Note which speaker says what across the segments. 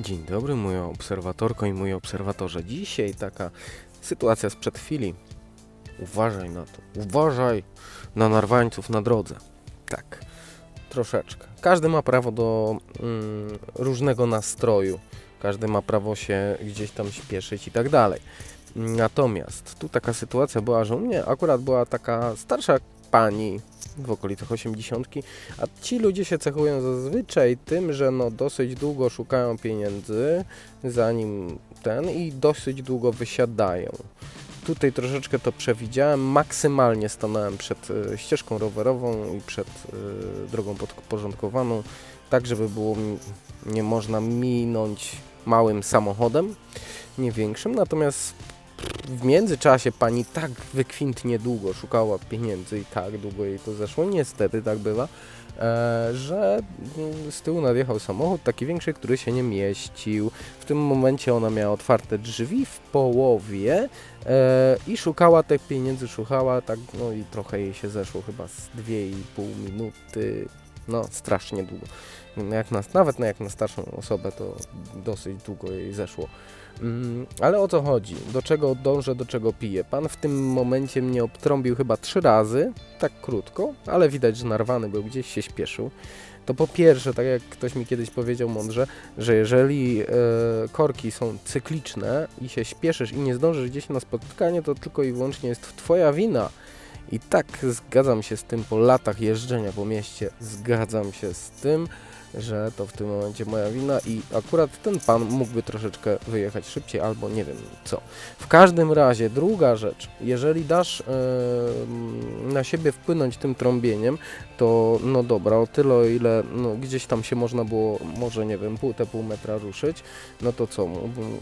Speaker 1: Dzień dobry, moja obserwatorko i mój obserwatorze. Dzisiaj taka sytuacja sprzed chwili. Uważaj na to. Uważaj na narwańców na drodze. Tak, troszeczkę. Każdy ma prawo do mm, różnego nastroju. Każdy ma prawo się gdzieś tam śpieszyć i tak dalej. Natomiast tu taka sytuacja była, że u mnie akurat była taka starsza pani w okolicach 80, a ci ludzie się cechują zazwyczaj tym, że no dosyć długo szukają pieniędzy, zanim ten i dosyć długo wysiadają. Tutaj troszeczkę to przewidziałem, maksymalnie stanąłem przed e, ścieżką rowerową i przed e, drogą podporządkowaną, tak żeby było nie można minąć małym samochodem, nie większym, natomiast w międzyczasie pani tak wykwintnie długo szukała pieniędzy i tak długo jej to zeszło, niestety tak bywa, e, że mm, z tyłu nadjechał samochód taki większy, który się nie mieścił. W tym momencie ona miała otwarte drzwi w połowie e, i szukała tych pieniędzy, szukała tak, no i trochę jej się zeszło, chyba z 2,5 minuty, no strasznie długo. Jak na, nawet na, jak na starszą osobę to dosyć długo jej zeszło. Mm, ale o co chodzi? Do czego dążę, do czego piję? Pan w tym momencie mnie obtrąbił chyba trzy razy, tak krótko, ale widać, że narwany był, gdzieś się śpieszył. To po pierwsze, tak jak ktoś mi kiedyś powiedział mądrze, że jeżeli e, korki są cykliczne i się śpieszysz i nie zdążysz gdzieś na spotkanie, to tylko i wyłącznie jest twoja wina. I tak zgadzam się z tym po latach jeżdżenia po mieście, zgadzam się z tym, że to w tym momencie moja wina i akurat ten pan mógłby troszeczkę wyjechać szybciej albo nie wiem co. W każdym razie druga rzecz, jeżeli dasz em, na siebie wpłynąć tym trąbieniem, to no dobra, o tyle o ile no, gdzieś tam się można było może nie wiem pół te pół metra ruszyć, no to co,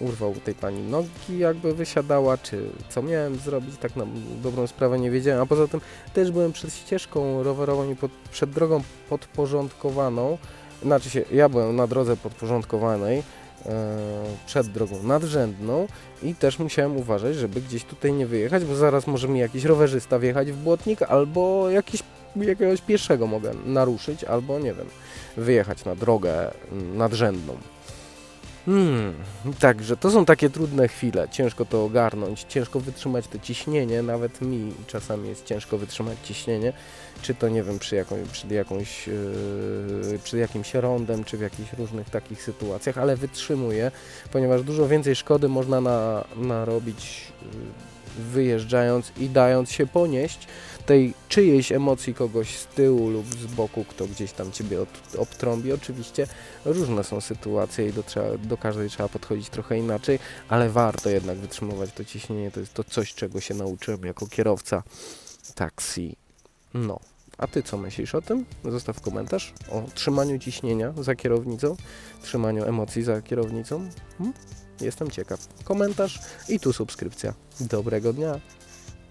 Speaker 1: urwał tej pani nogi jakby wysiadała, czy co miałem zrobić, tak na dobrą sprawę nie wiedziałem, a poza tym też byłem przed ścieżką rowerową i pod, przed drogą podporządkowaną, znaczy się, ja byłem na drodze podporządkowanej e, przed drogą nadrzędną i też musiałem uważać, żeby gdzieś tutaj nie wyjechać, bo zaraz może mi jakiś rowerzysta wjechać w błotnik, albo jakiś, jakiegoś pieszego mogę naruszyć, albo nie wiem, wyjechać na drogę mm, nadrzędną. Hmm, także to są takie trudne chwile, ciężko to ogarnąć, ciężko wytrzymać to ciśnienie, nawet mi czasami jest ciężko wytrzymać ciśnienie, czy to nie wiem, przy, jakąś, przy, jakąś, yy, jakimś rondem, czy w jakichś różnych takich sytuacjach, ale wytrzymuję, ponieważ dużo więcej szkody można na, narobić yy, wyjeżdżając i dając się ponieść tej czyjejś emocji kogoś z tyłu lub z boku, kto gdzieś tam ciebie od, obtrąbi. Oczywiście różne są sytuacje i do, trzeba, do każdej trzeba podchodzić trochę inaczej, ale warto jednak wytrzymywać to ciśnienie. To jest to coś, czego się nauczyłem jako kierowca taksi. No. A ty co myślisz o tym? Zostaw komentarz o trzymaniu ciśnienia za kierownicą, trzymaniu emocji za kierownicą. Hmm? Jestem ciekaw. Komentarz i tu subskrypcja. Dobrego dnia.